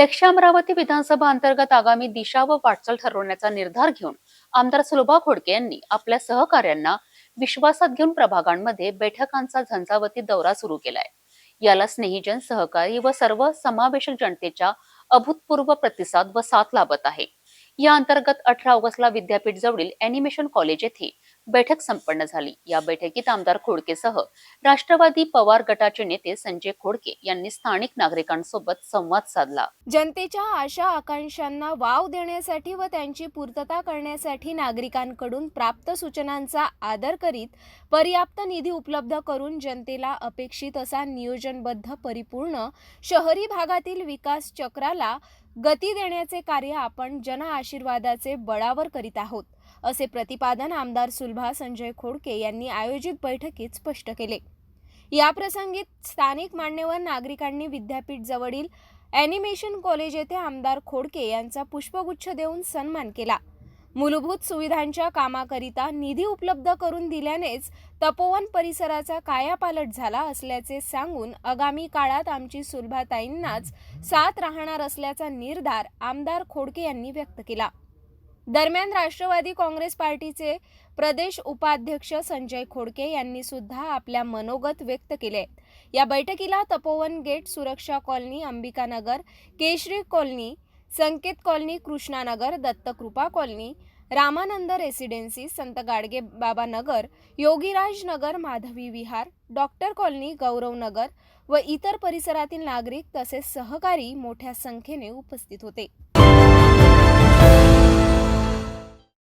लक्ष अमरावती विधानसभा अंतर्गत आगामी दिशा व वाटचाल ठरवण्याचा निर्धार घेऊन आमदार सुलभा खोडके यांनी आपल्या सहकार्यांना विश्वासात घेऊन प्रभागांमध्ये बैठकांचा झंझावती दौरा सुरू केलाय. याला स्नेहीजन सहकारी व सर्व समावेशक जनतेच्या अभूतपूर्व प्रतिसाद व साथ लाभत आहे. या अंतर्गत अठरा ऑगस्टला विद्यापीठ जवळील अॅनिमेशन कॉलेज येथे बैठक संपन्न झाली. या बैठकीत आमदार खोडकेसह राष्ट्रवादी पवार गटाचे नेते संजय खोडके यांनी स्थानिक नागरिकांसोबत संवाद साधला. जनतेच्या आशा आकांक्षांना वाव देण्यासाठी व त्यांची पूर्तता करण्यासाठी नागरिकांकडून प्राप्त सूचनांचा आदर करीत पर्याप्त निधी उपलब्ध करून जनतेला अपेक्षित असा नियोजनबद्ध परिपूर्ण शहरी भागातील विकास चक्राला गती देण्याचे कार्य आपण जन आशीर्वादाचे बळावर करीत आहोत असे प्रतिपादन आमदार सुलभा संजय खोडके यांनी आयोजित बैठकीत स्पष्ट केले. या प्रसंगी स्थानिक मान्यवर नागरिकांनी विद्यापीठ जवळील ॲनिमेशन कॉलेज येथे आमदार खोडके यांचा पुष्पगुच्छ देऊन सन्मान केला. मूलभूत सुविधांच्या कामाकरिता निधी उपलब्ध करून दिल्यानेच तपोवन परिसराचा कायापालट झाला असल्याचे सांगून आगामी काळात आमची सुलभाताईंनाच साथ राहणार असल्याचा निर्धार आमदार खोडके यांनी व्यक्त केला. दरम्यान राष्ट्रवादी काँग्रेस पार्टीचे प्रदेश उपाध्यक्ष संजय खोडके यांनी सुद्धा आपल्या मनोगत व्यक्त केले. या बैठकीला Tapovan gate Suraksha colony Ambikanagar Keshari colony Sanket colony Krishnanagar Dattakrupa colony Ramanand residency Sant Gadge Baba Nagar Yogiraj Nagar Madhavi Vihar doctor colony Gaurav Nagar व इतर परिसरातील नागरिक तसेच सहकारी मोठ्या संख्येने उपस्थित होते.